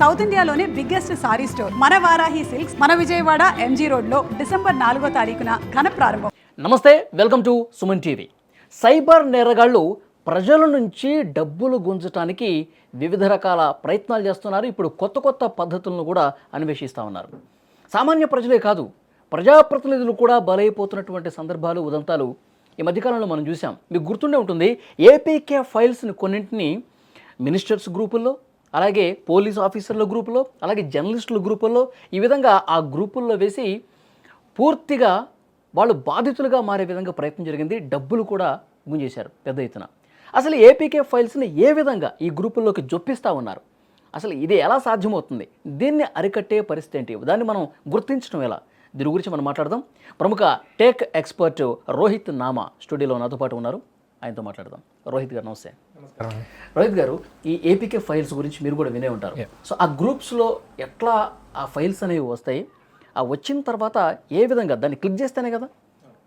South ఇండియాలోనే biggest sorry store. మన Varahi silks మన విజయవాడ ఎంజీ రోడ్లో డిసెంబర్ నాలుగో తారీఖున ఘన ప్రారంభం. నమస్తే welcome to Suman TV. Cyber నేరగాళ్ళు ప్రజల నుంచి డబ్బులు గుంజటానికి వివిధ రకాల ప్రయత్నాలు చేస్తున్నారు. ఇప్పుడు కొత్త కొత్త పద్ధతులను కూడా అన్వేషిస్తూ ఉన్నారు. సామాన్య ప్రజలే కాదు ప్రజాప్రతినిధులు కూడా బలైపోతున్నటువంటి సందర్భాలు ఉదంతాలు ఈ మధ్యకాలంలో మనం చూసాం మీకు గుర్తుండే ఉంటుంది ఏపీకే ఫైల్స్ని కొన్నింటిని మినిస్టర్స్ గ్రూపుల్లో అలాగే పోలీస్ ఆఫీసర్ల గ్రూపులో అలాగే జర్నలిస్టుల గ్రూపుల్లో ఈ విధంగా ఆ గ్రూపుల్లో వేసి పూర్తిగా వాళ్ళు బాధితులుగా మారే విధంగా ప్రయత్నం జరిగింది. డబ్బులు కూడా గుంజేశారు పెద్ద ఎత్తున. అసలు ఏపీకే ఫైల్స్ని ఏ విధంగా ఈ గ్రూపుల్లోకి జొప్పిస్తూ ఉన్నారు? అసలు ఇది ఎలా సాధ్యమవుతుంది? దీన్ని అరికట్టే పరిస్థితి ఏంటి? దాన్ని మనం గుర్తించడం ఎలా? దీని గురించి మనం మాట్లాడదాం. ప్రముఖ టెక్ ఎక్స్పర్ట్ రోహిత్ నామా స్టూడియోలో నాతో పాటు ఉన్నారు. ఆయనతో మాట్లాడదాం. రోహిత్ గారు నమస్తే. రోహిత్ గారు ఈ ఏపీకే ఫైల్స్ గురించి మీరు కూడా వినే ఉంటారు. సో ఆ గ్రూప్స్లో ఎట్లా ఆ ఫైల్స్ అనేవి వస్తాయి? ఆ వచ్చిన తర్వాత ఏ విధంగా? దాన్ని క్లిక్ చేస్తేనే కదా?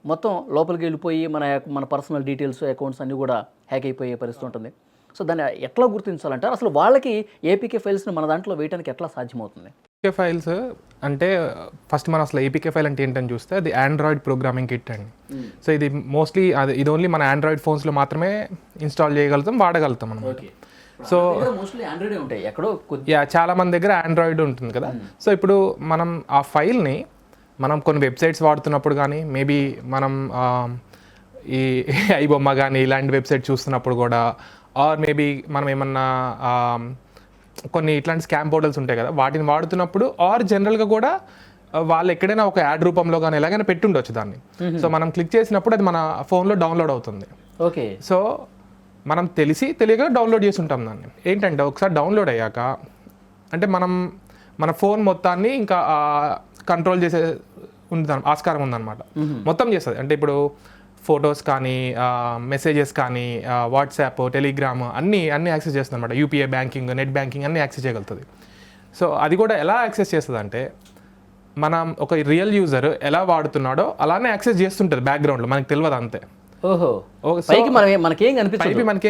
మొత్తం లోపలికి వెళ్ళిపోయి మన మన పర్సనల్ డీటెయిల్స్ అకౌంట్స్ అన్నీ కూడా హ్యాక్ అయిపోయే పరిస్థితి ఉంటుంది. సో దాన్ని ఎట్లా గుర్తించాలంటారు? అసలు వాళ్ళకి ఏపీకే ఫైల్స్ని మన దాంట్లో వేయడానికి ఎట్లా సాధ్యమవుతుంది? ఏపీకే ఫైల్స్ అంటే ఫస్ట్ మనం అసలు ఏపీకే ఫైల్ అంటే ఏంటని చూస్తే అది ఆండ్రాయిడ్ ప్రోగ్రామింగ్ కిట్ అండి. సో ఇది మోస్ట్లీ అది ఇది ఓన్లీ మన ఆండ్రాయిడ్ ఫోన్స్లో మాత్రమే ఇన్స్టాల్ చేయగలుగుతాం వాడగలుగుతాం మనం సో యా చాలా మంది దగ్గర ఆండ్రాయిడ్ ఉంటుంది కదా. సో ఇప్పుడు మనం ఆ ఫైల్ని మనం కొన్ని వెబ్సైట్స్ వాడుతున్నప్పుడు కానీ మేబీ మనం ఈ ఐ బొమ్మ కానీ ఇలాంటి వెబ్సైట్ చూస్తున్నప్పుడు కూడా ఆర్ మేబీ మనం ఏమన్నా కొన్ని ఇట్లాంటి స్కామ్ పోర్టల్స్ ఉంటాయి కదా వాటిని వాడుతున్నప్పుడు ఆర్ జనరల్గా కూడా వాళ్ళు ఎక్కడైనా ఒక యాడ్ రూపంలో కానీ ఎలాగైనా పెట్టుండొచ్చు దాన్ని. సో మనం క్లిక్ చేసినప్పుడు అది మన ఫోన్లో డౌన్లోడ్ అవుతుంది. ఓకే. సో మనం తెలిసి తెలియక డౌన్లోడ్ చేసి ఉంటాం దాన్ని. ఏంటంటే ఒకసారి డౌన్లోడ్ అయ్యాక అంటే మనం మన ఫోన్ మొత్తాన్ని ఇంకా కంట్రోల్ చేసే ఉంది ఆస్కారం ఉందన్నమాట. మొత్తం చేస్తుంది. అంటే ఇప్పుడు ఫొటోస్ కానీ మెసేజెస్ కానీ వాట్సాప్ టెలిగ్రామ్ అన్నీ అన్నీ యాక్సెస్ చేస్తుంది అనమాట యూపీఐ బ్యాంకింగ్ నెట్ బ్యాంకింగ్ అన్నీ యాక్సెస్ చేయగలుగుతుంది. సో అది కూడా ఎలా యాక్సెస్ చేస్తుంది అంటే మనం ఒక రియల్ యూజర్ ఎలా వాడుతున్నాడో అలానే యాక్సెస్ చేస్తుంటుంది బ్యాక్గ్రౌండ్లో. మనకు తెలియదు అంతే. ఓహో. ఓ- సో పైకి మనం మనకేం కనిపించదు.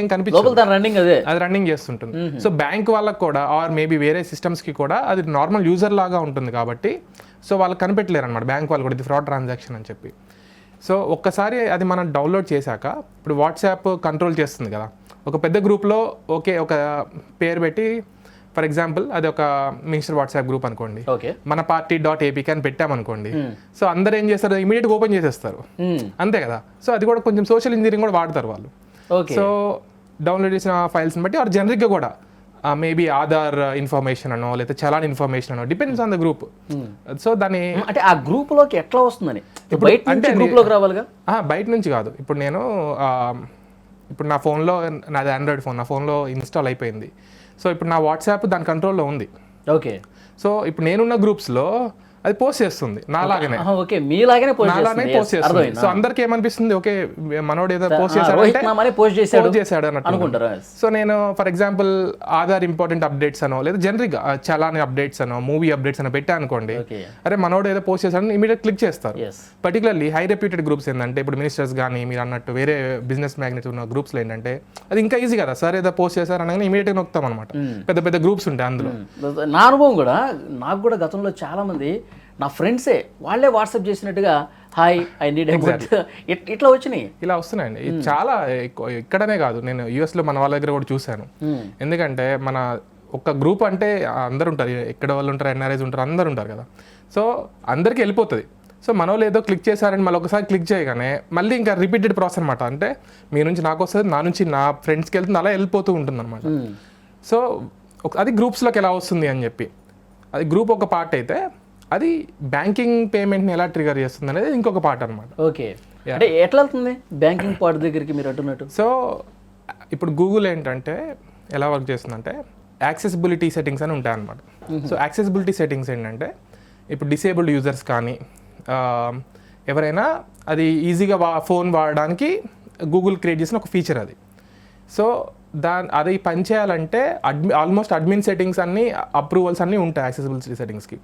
కనిపించదు. రన్నింగ్ అదే. అది రన్నింగ్ చేస్తుంటుంది. సో బ్యాంక్ వాళ్ళకి కూడా ఆర్ మేబీ వేరే సిస్టమ్స్కి కూడా అది నార్మల్ యూజర్ లాగా ఉంటుంది కాబట్టి సో వాళ్ళకి కనిపెట్టలేరు అనమాట బ్యాంక్ వాళ్ళు కూడా ఇది ఫ్రాడ్ ట్రాన్సాక్షన్ అని చెప్పి. సో ఒక్కసారి అది మనం డౌన్లోడ్ చేశాక ఇప్పుడు వాట్సాప్ కంట్రోల్ చేస్తుంది కదా. ఒక పెద్ద గ్రూప్లో ఓకే ఒక పేరు పెట్టి ఫర్ ఎగ్జాంపుల్ అది ఒక మినిస్టర్ వాట్సాప్ గ్రూప్ అనుకోండి. ఓకే. మన పార్టీ డాట్ ఏపీకి అని పెట్టామనుకోండి. సో అందరు ఏం చేస్తారు? ఇమీడియట్గా ఓపెన్ చేసేస్తారు. అంతే కదా. సో అది కూడా కొంచెం సోషల్ ఇంజనీరింగ్ కూడా వాడతారు వాళ్ళు. సో డౌన్లోడ్ చేసిన ఫైల్స్ని బట్టి ఆర్ జనరిక్గా కూడా మేబీ ఆధార్ ఇన్ఫర్మేషన్ అనో లేకపోతే చలాన్ ఇన్ఫర్మేషన్ అనో depends on the group. So దాన్ని అంటే ఆ గ్రూప్లోకి ఎట్లా వస్తుందని? ఇప్పుడు బయట అంటే నుంచి గ్రూప్లోకి రావాలిగా? బయట నుంచి కాదు. ఇప్పుడు నేను ఇప్పుడు నా ఫోన్లో నాది ఆండ్రాయిడ్ ఫోన్ నా ఫోన్లో ఇన్స్టాల్ అయిపోయింది. సో ఇప్పుడు నా వాట్సాప్ దాని కంట్రోల్లో ఉంది. ఓకే. సో ఇప్పుడు నేనున్న గ్రూప్స్లో అది పోస్ట్ చేస్తుంది నాలాగనే. ఓకే. మీలాగానే పోస్ట్ నాలానే చేస్తుంది. పోస్ట్ చేస్తుంది సో అందరికి ఏమనిపిస్తుంది? ఓకే మనోడు ఏదో పోస్ట్ చేశాడు అంటే పోస్ట్ చేశాడు చేశాడు అన్నట్టు అనుకుంటారు సో నేను for example Aadhaar important updates అనో లేదా జనరిక్ చలాని అప్డేట్స్ అనో మూవీ అప్డేట్స్ అనో పెట్టా అనుకోండి. ఓకే. అరే మనోడు ఏదో పోస్ట్ చేశాడని ఇమీడియట్ క్లిక్ చేస్తారు. పర్టికులర్లీ హై రెప్యూటెడ్ గ్రూప్స్ ఏంటంటే ఇప్పుడు మినిస్టర్స్ కానీ మీరు అన్నట్టు వేరే బిజినెస్ మ్యాగ్నెట్స్ ఉన్న గ్రూప్స్లో ఏంటంటే అది ఇంకా ఈజీ కదా. సార్ ఏదో పోస్ట్ చేశారు అనగానే ఇమీడియట్గా నొక్కుతాం అనమాట పెద్ద పెద్ద గ్రూప్స్ ఉంటాయి అందులో. నా అనుభవం కూడా నాకు కూడా గతంలో చాలా మంది నా ఫ్రెండ్సే వాళ్ళే వాట్సాప్ చేసినట్టుగా హాయ్ ఐ నీడ్ ఇట్లా వచ్చినాయి. ఇలా వస్తున్నాయండి. ఇది చాలా ఇక్కడనే కాదు. నేను US లో మన వాళ్ళ దగ్గర కూడా చూశాను. ఎందుకంటే మన ఒక గ్రూప్ అంటే అందరు ఉంటారు. ఎక్కడ వాళ్ళు ఉంటారు ఎన్ఆర్ఐస్ ఉంటారు అందరు ఉంటారు కదా. సో అందరికీ వెళ్ళిపోతుంది. సో మన వాళ్ళు ఏదో క్లిక్ చేశారని మళ్ళీ ఒకసారి క్లిక్ చేయగానే మళ్ళీ ఇంకా రిపీటెడ్ ప్రాసెస్ అనమాట అంటే మీ నుంచి నాకు వస్తుంది నా నుంచి నా ఫ్రెండ్స్కి వెళ్తుంది అలా వెళ్ళిపోతూ ఉంటుంది అనమాట సో అది గ్రూప్స్లోకి ఎలా వస్తుంది అని చెప్పి. అది గ్రూప్ ఒక పార్ట్ అయితే అది బ్యాంకింగ్ పేమెంట్ని ఎలా ట్రిగర్ చేస్తుంది అనేది ఇంకొక పార్ట్ అనమాట ఓకే. అంటే ఎట్లా వెళ్తుంది బ్యాంకింగ్ పార్ట్ దగ్గరికి మీరు అంటున్నట్టు? సో ఇప్పుడు గూగుల్ ఏంటంటే ఎలా వర్క్ చేస్తుందంటే యాక్సెసిబిలిటీ సెట్టింగ్స్ అని ఉంటాయి అనమాట సో యాక్సెసిబిలిటీ సెట్టింగ్స్ ఏంటంటే ఇప్పుడు డిసేబుల్డ్ యూజర్స్ కానీ ఎవరైనా అది ఈజీగా వా ఫోన్ వాడడానికి గూగుల్ క్రియేట్ చేసిన ఒక ఫీచర్ అది. సో దాని అది పని చేయాలంటే అడ్మి ఆల్మోస్ట్ అడ్మిన్ సెట్టింగ్స్ అన్నీ అప్రూవల్స్ అన్నీ ఉంటాయి యాక్సెసిబిలిటీ సెట్టింగ్స్కి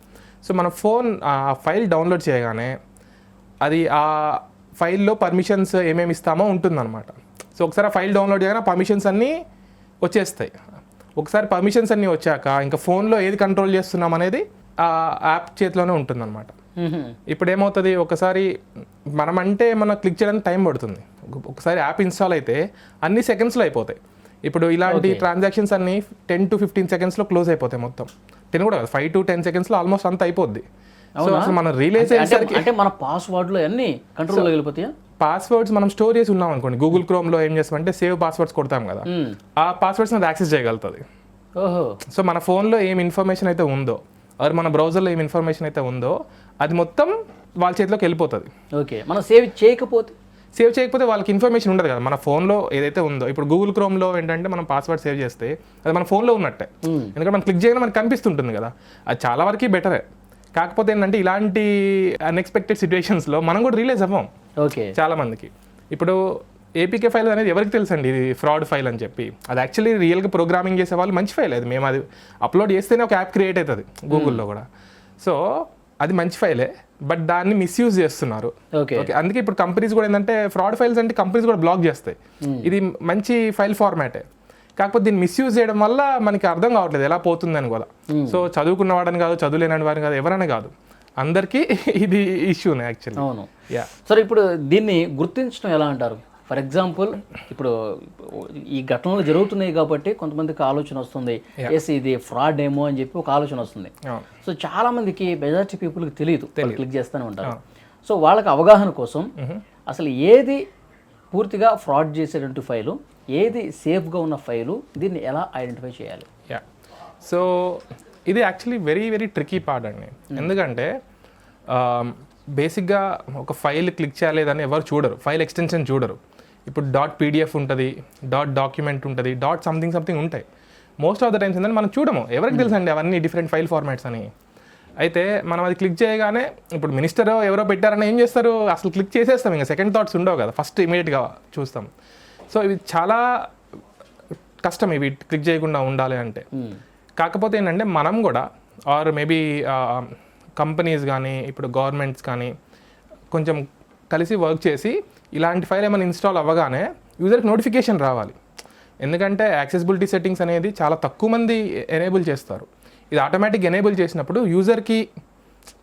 సో మన ఫోన్ ఆ ఫైల్ డౌన్లోడ్ చేయగానే అది ఆ ఫైల్లో పర్మిషన్స్ ఏమేమి ఇస్తామో ఉంటుందన్నమాట. సో ఒకసారి ఆ ఫైల్ డౌన్లోడ్ చేయగానే పర్మిషన్స్ అన్నీ వచ్చేస్తాయి. ఒకసారి పర్మిషన్స్ అన్నీ వచ్చాక ఇంకా ఫోన్లో ఏది కంట్రోల్ చేస్తున్నాం అనేది ఆ యాప్ చేతిలోనే ఉంటుందన్నమాట. ఇప్పుడు ఏమవుతుంది ఒకసారి మనం అంటే మనం క్లిక్ చేయడానికి టైం పడుతుంది. ఒక- ఒకసారి యాప్ ఇన్స్టాల్ అయితే అన్ని సెకండ్స్లో అయిపోతాయి. ఇప్పుడు ఇలాంటి ట్రాన్సాక్షన్స్ అన్ని టెన్ టు ఫిఫ్టీన్ సెకండ్స్లో క్లోజ్ అయిపోతాయి మొత్తం. టెన్ కూడా ఫైవ్ టు టెన్ సెకండ్స్లో ఆల్మోస్ట్ అంత అయిపోద్ది. సో అసలు మనం రియలైజ్ అంటే అంటే మన పాస్వర్డ్లు అన్నీ కంట్రోల్లో వెళ్ళిపోతాయా? పాస్వర్డ్స్ మనం స్టోర్ చేసి ఉన్నాం అనుకోండి. గూగుల్ క్రోమ్లో ఏం చేస్తామంటే సేవ్ పాస్వర్డ్స్ కొడతాం కదా. మ్మ్. ఆ పాస్వర్డ్స్ అది యాక్సెస్ చేయగలుగుతుంది. ఓహో. సో మన ఫోన్లో ఏం ఇన్ఫర్మేషన్ అయితే ఉందో ఆర్ మన బ్రౌజర్లో ఏం ఇన్ఫర్మేషన్ అయితే ఉందో అది మొత్తం వాళ్ళ చేతిలోకి వెళ్ళిపోతుంది. ఓకే. మనం సేవ్ చేయకపోతే సేవ్ చేయకపోతే వాళ్ళకి ఇన్ఫర్మేషన్ ఉండదు కదా. మన ఫోన్లో ఏదైతే ఉందో ఇప్పుడు గూగుల్ క్రోమ్లో ఏంటంటే మనం పాస్వర్డ్ సేవ్ చేస్తే అది మన ఫోన్లో ఉన్నట్టే. ఎందుకంటే మనం క్లిక్ చేయగానే మనకు కనిపిస్తుంటుంది కదా. అది చాలా వరకు బెటరే కాకపోతే ఏంటంటే ఇలాంటి అన్ఎక్స్పెక్టెడ్ సిచ్యువేషన్స్లో మనం కూడా రియలైజ్ అవ్వం. ఓకే. చాలా మందికి. ఇప్పుడు ఏపీకే ఫైల్ అనేది ఎవరికి తెలుసండి? ఇది ఫ్రాడ్ ఫైల్ అని చెప్పి. అది యాక్చువల్లీ రియల్గా ప్రోగ్రామింగ్ చేసే వాళ్ళు మంచి ఫైల్ అది మేము అది అప్లోడ్ చేస్తేనే ఒక యాప్ క్రియేట్ అవుతుంది గూగుల్లో కూడా. సో అది మంచి ఫైలే బట్ దాన్ని మిస్యూజ్ చేస్తున్నారు. ఓకే. అందుకే ఇప్పుడు కంపెనీస్ కూడా ఏంటంటే ఫ్రాడ్ ఫైల్స్ అంటే కంపెనీస్ కూడా బ్లాక్ చేస్తాయి. ఇది మంచి ఫైల్ ఫార్మాటే కాకపోతే దీన్ని మిస్యూజ్ చేయడం వల్ల మనకి అర్థం కావట్లేదు ఎలా పోతుందని కూడా. సో చదువుకున్న వాడని కాదు చదువులేని వాడిని కాదు ఎవరైనా కాదు. అందరికీ ఇది ఇష్యూనే యాక్చువల్లీ అవును. యా సరే ఇప్పుడు దీన్ని గుర్తించడం ఎలా అంటారు? ఫర్ ఎగ్జాంపుల్ ఇప్పుడు ఈ ఘటనలు జరుగుతున్నాయి కాబట్టి కొంతమందికి ఆలోచన వస్తుంది. ఎస్ ఇది ఫ్రాడ్ ఏమో అని చెప్పి ఒక ఆలోచన వస్తుంది. సో చాలా మందికి మెజారిటీ పీపుల్కి తెలియదు క్లిక్ చేస్తూనే ఉంటారు. సో వాళ్ళకి అవగాహన కోసం అసలు ఏది పూర్తిగా ఫ్రాడ్ చేసేటువంటి ఫైలు ఏది సేఫ్గా ఉన్న ఫైలు దీన్ని ఎలా ఐడెంటిఫై చేయాలి? యా సో ఇది actually very very tricky part అండి. ఎందుకంటే బేసిక్గా ఒక ఫైల్ క్లిక్ చేయలేదని ఎవరు చూడరు. ఫైల్ ఎక్స్టెన్షన్ చూడరు. ఇప్పుడు డాట్ పీడిఎఫ్ ఉంటుంది డాట్ డాక్యుమెంట్ ఉంటుంది డాట్ సంథింగ్ సంథింగ్ ఉంటాయి. మోస్ట్ ఆఫ్ ద టైమ్స్ ఏంటంటే మనం చూడము. ఎవరికి తెలుసండి అవన్నీ డిఫరెంట్ ఫైల్ ఫార్మాట్స్ అని? అయితే మనం అది క్లిక్ చేయగానే ఇప్పుడు మినిస్టర్ ఎవరో పెట్టారని ఏం చేస్తారు? అసలు క్లిక్ చేసేస్తాం ఇంకా. సెకండ్ థాట్స్ ఉండవు కదా. ఫస్ట్ ఇమీడియట్గా చూస్తాం. సో ఇవి చాలా కష్టం ఇవి క్లిక్ చేయకుండా ఉండాలి అంటే. కాకపోతే ఏంటంటే మనం కూడా ఆర్ మేబీ కంపెనీస్ కానీ ఇప్పుడు గవర్నమెంట్స్ కానీ కొంచెం కలిసి వర్క్ చేసి ఇలాంటి ఫైల్ ఏమైనా ఇన్స్టాల్ అవ్వగానే యూజర్కి నోటిఫికేషన్ రావాలి. ఎందుకంటే యాక్సెసిబిలిటీ సెట్టింగ్స్ అనేది చాలా తక్కువ మంది ఎనేబుల్ చేస్తారు. ఇది ఆటోమేటిక్ ఎనేబుల్ చేసినప్పుడు యూజర్కి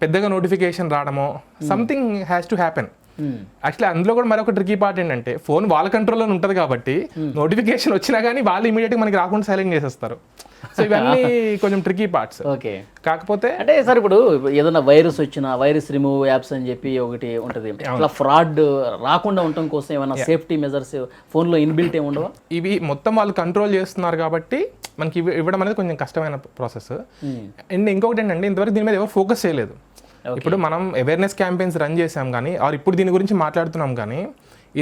పెద్దగా notification రావడమో something has to happen actually అందులో కూడా మరొక ట్రికీ పార్ట్ ఏంటంటే ఫోన్ వాళ్ళ కంట్రోల్లో ఉంటుంది కాబట్టి నోటిఫికేషన్ వచ్చినా కానీ వాళ్ళు ఇమీడియట్గా మనకి రాకుండా సైలెంట్ చేసేస్తారు. సో ఇవన్నీ కొంచెం ట్రికీ పార్ట్స్ ఓకే కాకపోతే అంటే సార్ ఇప్పుడు ఏదైనా వైరస్ వచ్చినా వైరస్ రిమూవ్ యాప్స్ అని చెప్పి ఒకటి ఉంటుంది. అట్లా ఫ్రాడ్ రాకుండా ఉండటం కోసం ఏమైనా సేఫ్టీ మెజర్స్ ఫోన్లో ఇన్బిల్ట్ ఏమి ఉండవా? ఇవి మొత్తం వాళ్ళు కంట్రోల్ చేస్తున్నారు కాబట్టి మనకి ఇవి ఇవ్వడం అనేది కొంచెం కష్టమైన ప్రాసెస్ అండ్ ఇంకొకటి ఏంటంటే ఇంతవరకు దీని మీద ఎవరు ఫోకస్ చేయలేదు. ఇప్పుడు మనం అవేర్నెస్ క్యాంపెయిన్స్ రన్ చేసాం కానీ ఆర్ ఇప్పుడు దీని గురించి మాట్లాడుతున్నాం కానీ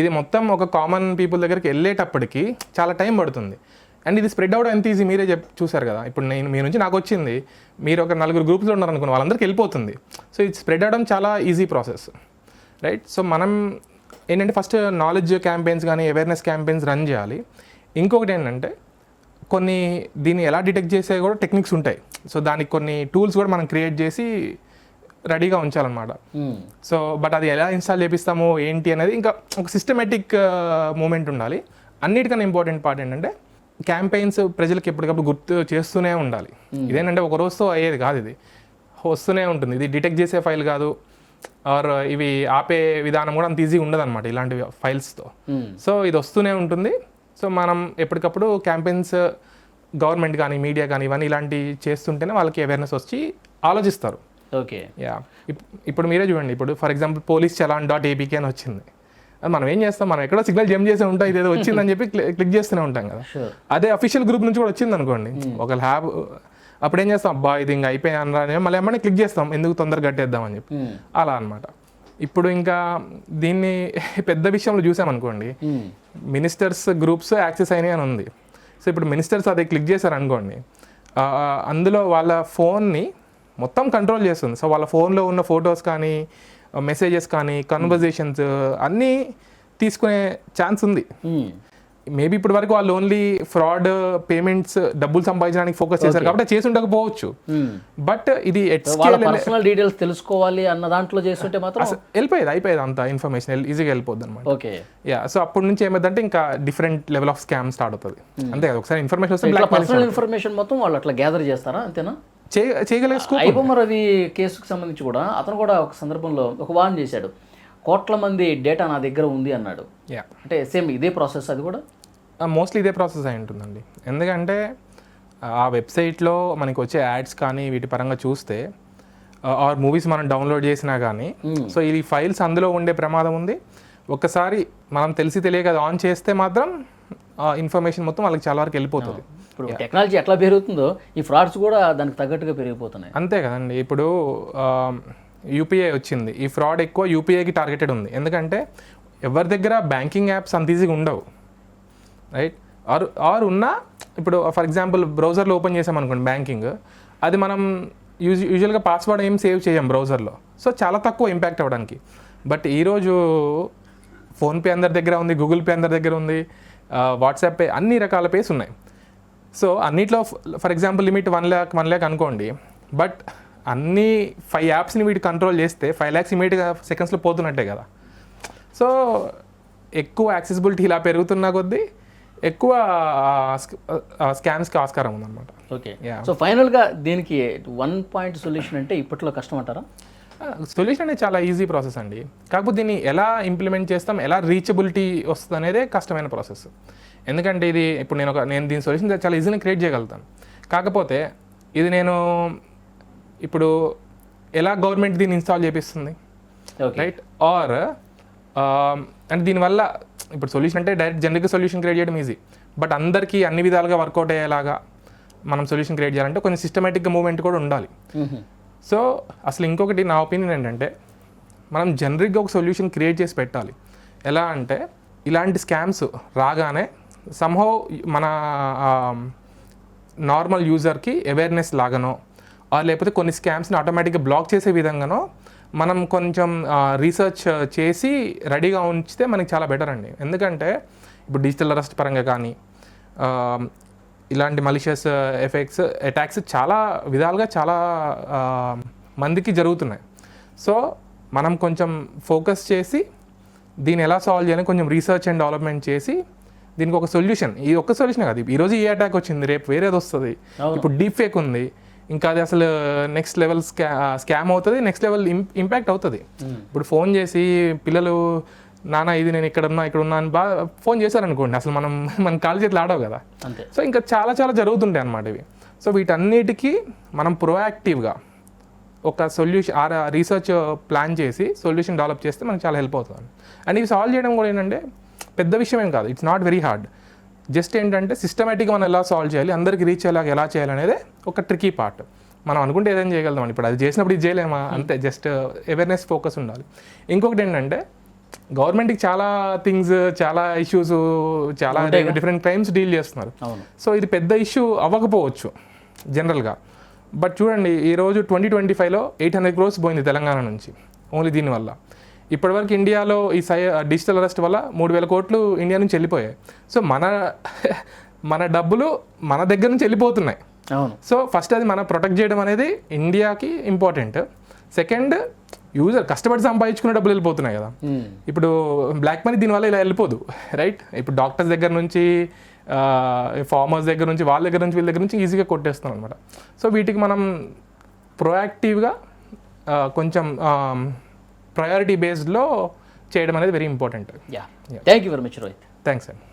ఇది మొత్తం ఒక కామన్ పీపుల్ దగ్గరికి వెళ్ళేటప్పటికి చాలా టైం పడుతుంది. అండ్ ఇది స్ప్రెడ్ అవుట్ ఎంత ఈజీ మీరే చెప్ చూసారు కదా? ఇప్పుడు నేను మీ నుంచి నాకు వచ్చింది మీరు ఒక నలుగురు గ్రూప్స్లో ఉన్నారు అనుకున్న వాళ్ళందరికీ వెళ్ళిపోతుంది. సో ఇది స్ప్రెడ్ అవడం చాలా ఈజీ ప్రాసెస్ రైట్ సో మనం ఏంటంటే ఫస్ట్ నాలెడ్జ్ క్యాంపెయిన్స్ కానీ అవేర్నెస్ క్యాంపెయిన్స్ రన్ చేయాలి. ఇంకొకటి ఏంటంటే కొన్ని దీన్ని ఎలా డిటెక్ట్ చేసే కూడా టెక్నిక్స్ ఉంటాయి. సో దానికి కొన్ని టూల్స్ కూడా మనం క్రియేట్ చేసి రెడీగా ఉంచాలన్నమాట. సో బట్ అది ఎలా ఇన్స్టాల్ చేపిస్తాము ఏంటి అనేది ఇంకా ఒక సిస్టమేటిక్ మూమెంట్ ఉండాలి. అన్నిటికన్నా ఇంపార్టెంట్ పార్ట్ ఏంటంటే క్యాంపెయిన్స్ ప్రజలకు ఎప్పటికప్పుడు గుర్తు చేస్తూనే ఉండాలి. ఇదేంటంటే ఒక రోజుతో అయ్యేది కాదు ఇది. వస్తూనే ఉంటుంది. ఇది డిటెక్ట్ చేసే ఫైల్ కాదు. ఆర్ ఇవి ఆపే విధానం కూడా అంత ఈజీగా ఉండదు అనమాట ఇలాంటి ఫైల్స్తో సో ఇది వస్తూనే ఉంటుంది. సో మనం ఎప్పటికప్పుడు క్యాంపెయిన్స్ గవర్నమెంట్ కానీ మీడియా కానీ ఇవన్నీ ఇలాంటివి చేస్తుంటేనే వాళ్ళకి అవేర్నెస్ వచ్చి ఆలోచిస్తారు. ఓకే. యా. ఇప్పుడు మీరే చూడండి. ఇప్పుడు for example police challan dot APK అని వచ్చింది. అది మనం ఏం చేస్తాం? మనం ఎక్కడో సిగ్నల్ జంప్ చేసి ఉంటాం ఇదేదో వచ్చిందని చెప్పి క్లిక్ చేస్తూనే ఉంటాం కదా. అదే అఫీషియల్ గ్రూప్ నుంచి కూడా వచ్చింది అనుకోండి ఒక హ్యాబ్ అప్పుడు ఏం చేస్తాం? అబ్బా ఇది ఇంకా అయిపోయాను అని మళ్ళీ ఏమన్నా క్లిక్ చేస్తాం. ఎందుకు తొందరగా కట్టేద్దాం అని చెప్పి. అలా అన్నమాట. ఇప్పుడు ఇంకా దీన్ని పెద్ద విషయంలో చూసామనుకోండి. మినిస్టర్స్ గ్రూప్స్ యాక్సెస్ అయినాయి అని ఉంది. సో ఇప్పుడు మినిస్టర్స్ అది క్లిక్ చేశారు అనుకోండి అందులో వాళ్ళ ఫోన్ని మొత్తం కంట్రోల్ చేస్తుంది. సో వాళ్ళ ఫోన్లో ఉన్న ఫొటోస్ కానీ uh, మెసేజెస్ కానీ కన్వర్జేషన్స్ uh, అన్నీ తీసుకునే ఛాన్స్ ఉంది. Hmm. మేబీ ఇప్పటి వరకు వాళ్ళు ఓన్లీ ఫ్రాడ్ పేమెంట్స్ డబ్బులు సంపాదించడానికి ఫోకస్ చేశారు కాబట్టి చేసి ఉండకపోవచ్చు. బట్ ఇది వాళ్ళ scale పర్సనల్ డీటెయిల్స్ తెలుసుకోవాలి అన్న దాంట్లో చేస్తుంటే మాత్రం వెళ్ళిపోయేది అయిపోయేది అంత ఇన్ఫర్మేషన్ ఈజీగా వెళ్ళిపోద్ది అనమాట ఓకే యా సో అప్పటి నుంచి ఏమైందంటే ఇంకా different level of scam start అవుతుంది. అంతే కదా ఒకసారి ఇన్ఫర్మేషన్ వస్తే పర్సనల్ ఇన్ఫర్మేషన్ మొత్తం వాళ్ళు అట్లా గ్యాదర్ చేస్తారా? అంతేనా? చేయగలిగే స్కోప్ ఐబొమ్మ రవి కేసుకు సంబంధించి కూడా అతను కూడా ఒక సందర్భంలో ఒక వాన్ చేశాడు. కోట్ల మంది డేటా నా దగ్గర ఉంది అన్నాడు. యా అంటే సేమ్ ఇదే ప్రాసెస్ అది కూడా? మోస్ట్లీ ఇదే ప్రాసెస్ అయి ఉంటుందండి. ఎందుకంటే ఆ వెబ్సైట్లో మనకి వచ్చే యాడ్స్ కానీ వీటి పరంగా చూస్తే ఆర్ మూవీస్ మనం డౌన్లోడ్ చేసినా కానీ సో ఈ ఫైల్స్ అందులో ఉండే ప్రమాదం ఉంది. ఒక్కసారి మనం తెలిసి తెలియక ఆన్ చేస్తే మాత్రం ఇన్ఫర్మేషన్ మొత్తం వాళ్ళకి చాలా వరకు వెళ్ళిపోతుంది. ఇప్పుడు టెక్నాలజీ ఎట్లా పెరుగుతుందో ఈ ఫ్రాడ్స్ కూడా దానికి తగ్గట్టుగా పెరిగిపోతున్నాయి. అంతే కదండి. ఇప్పుడు యూపీఐ వచ్చింది. ఈ ఫ్రాడ్ ఎక్కువ యూపీఐకి టార్గెటెడ్ ఉంది. ఎందుకంటే ఎవరి దగ్గర బ్యాంకింగ్ యాప్స్ అంత ఈజీగా ఉండవు. రైట్ ఆర్ ఆర్ ఉన్నా ఇప్పుడు ఫర్ ఎగ్జాంపుల్ బ్రౌజర్లో ఓపెన్ చేసామనుకోండి బ్యాంకింగ్ అది మనం యూజ్ యూజువల్గా పాస్వర్డ్ ఏం సేవ్ చేయం బ్రౌజర్లో సో చాలా తక్కువ ఇంపాక్ట్ అవ్వడానికి. బట్ ఈరోజు ఫోన్పే అందరి దగ్గర ఉంది గూగుల్ పే అందరి దగ్గర ఉంది వాట్సాప్ పే అన్ని రకాల పేస్ ఉన్నాయి. సో అన్నిట్లో for example limit one lakh one lakh అనుకోండి. బట్ అన్ని ఫైవ్ యాప్స్ని వీటి కంట్రోల్ చేస్తే ఫైవ్ ల్యాక్స్ ఇమీడియట్గా సెకండ్స్లో పోతున్నట్టే కదా. సో ఎక్కువ యాక్సెసిబిలిటీ ఇలా పెరుగుతున్న కొద్దీ ఎక్కువ స్కామ్స్కి ఆస్కారం ఉందన్నమాట. ఓకే. సో ఫైనల్గా దీనికి వన్ పాయింట్ సొల్యూషన్ అంటే ఇప్పట్లో కష్టం అంటారా సొల్యూషన్ అనేది చాలా ఈజీ ప్రాసెస్ అండి. కాకపోతే దీన్ని ఎలా ఇంప్లిమెంట్ చేస్తాం ఎలా రీచబిలిటీ వస్తుంది అనేదే కష్టమైన ప్రాసెస్ ఎందుకంటే ఇది ఇప్పుడు నేను ఒక నేను దీని సొల్యూషన్ చాలా ఈజీగా క్రియేట్ చేయగలుగుతాను. కాకపోతే ఇది నేను ఇప్పుడు ఎలా గవర్నమెంట్ దీన్ని ఇన్స్టాల్ చేపిస్తుంది? రైట్ ఆర్ అంటే దీనివల్ల ఇప్పుడు సొల్యూషన్ అంటే డైరెక్ట్ జనరిక్ సొల్యూషన్ క్రియేట్ చేయడం ఈజీ బట్ అందరికీ అన్ని విధాలుగా వర్కౌట్ అయ్యేలాగా మనం సొల్యూషన్ క్రియేట్ చేయాలంటే కొంచెం సిస్టమేటిక్గా మూవ్మెంట్ కూడా ఉండాలి. సో అసలు ఇంకొకటి నా ఒపీనియన్ ఏంటంటే మనం జనరిక్గా ఒక సొల్యూషన్ క్రియేట్ చేసి పెట్టాలి. ఎలా అంటే ఇలాంటి స్కామ్స్ రాగానే సంహౌ మన నార్మల్ యూజర్కి అవేర్నెస్ లాగానో లేకపోతే కొన్ని స్కామ్స్ని ఆటోమేటిక్గా బ్లాక్ చేసే విధంగానో మనం కొంచెం రీసెర్చ్ చేసి రెడీగా ఉంచితే మనకి చాలా బెటర్ అండి. ఎందుకంటే ఇప్పుడు డిజిటల్ అరెస్ట్ పరంగా కానీ ఇలాంటి మలిషియస్ ఎఫెక్ట్స్ అటాక్స్ చాలా విధాలుగా చాలా మందికి జరుగుతున్నాయి. సో మనం కొంచెం ఫోకస్ చేసి దీన్ని ఎలా సాల్వ్ చేయాలని కొంచెం రీసెర్చ్ అండ్ డెవలప్మెంట్ చేసి దీనికి ఒక సొల్యూషన్ ఈ ఒక్క సొల్యూషన్ కాదు ఈ రోజు ఈ అటాక్ వచ్చింది రేపు వేరేది వస్తుంది. ఇప్పుడు డీప్ ఫేక్ ఉంది. ఇంకా అది అసలు నెక్స్ట్ లెవెల్ స్కా స్కామ్ అవుతుంది నెక్స్ట్ లెవెల్ ఇంపాక్ట్ అవుతుంది. ఇప్పుడు ఫోన్ చేసి పిల్లలు నాన్న ఇది నేను ఇక్కడ ఉన్నా ఇక్కడ ఉన్నా అని బాగా ఫోన్ చేశారనుకోండి అసలు మనం మన కాలు చేతులు ఆడవు కదా. సో ఇంకా చాలా చాలా జరుగుతుంటాయి అన్నమాట ఇవి. సో వీటన్నిటికీ మనం ప్రొయాక్టివ్గా ఒక సొల్యూషన్ ఆ రీసెర్చ్ ప్లాన్ చేసి సొల్యూషన్ డెవలప్ చేస్తే మనకు చాలా హెల్ప్ అవుతుంది. అండ్ ఇవి సాల్వ్ చేయడం కూడా ఏంటంటే పెద్ద విషయం ఏం కాదు. It's not very hard just ఏంటంటే సిస్టమేటిక్గా మనం ఎలా సాల్వ్ చేయాలి అందరికి రీచ్ అయ్యేలాగా ఎలా చేయాలి అనేది ఒక ట్రికీ పార్ట్ మనం అనుకుంటే ఏదైనా చేయగలుగుతాం. ఇప్పుడు అది చేసినప్పుడు ఇది చేయలేమా? అంతే జస్ట్ అవేర్నెస్ ఫోకస్ ఉండాలి. ఇంకొకటి ఏంటంటే గవర్నమెంట్కి చాలా థింగ్స్ చాలా ఇష్యూస్ చాలా డిఫరెంట్ క్రైమ్స్ డీల్ చేస్తున్నారు. సో ఇది పెద్ద ఇష్యూ అవ్వకపోవచ్చు జనరల్గా బట్ చూడండి ఈరోజు ట్వంటీ ట్వంటీ ఫైవ్లో ఎయిట్ హండ్రెడ్ క్రోర్స్ పోయింది తెలంగాణ నుంచి ఓన్లీ దీనివల్ల. ఇప్పటివరకు ఇండియాలో ఈ సై డిజిటల్ అరెస్ట్ వల్ల మూడు వేల కోట్లు ఇండియా నుంచి వెళ్ళిపోయాయి. సో మన మన డబ్బులు మన దగ్గర నుంచి వెళ్ళిపోతున్నాయి. అవును. సో ఫస్ట్ అది మనం ప్రొటెక్ట్ చేయడం అనేది ఇండియాకి ఇంపార్టెంట్. సెకండ్ యూజర్ కష్టపడి సంపాదించుకునే డబ్బులు వెళ్ళిపోతున్నాయి కదా. ఇప్పుడు బ్లాక్ మనీ దీనివల్ల ఇలా వెళ్ళిపోదు రైట్? ఇప్పుడు డాక్టర్స్ దగ్గర నుంచి ఫార్మర్స్ దగ్గర నుంచి వాళ్ళ దగ్గర నుంచి వీళ్ళ దగ్గర నుంచి ఈజీగా కొట్టేస్తున్నాం అనమాట సో వీటికి మనం ప్రొయాక్టివ్గా కొంచెం ప్రయారిటీ బేస్డ్లో చేయడం అనేది very important yeah thank you very much Rohit thanks అండి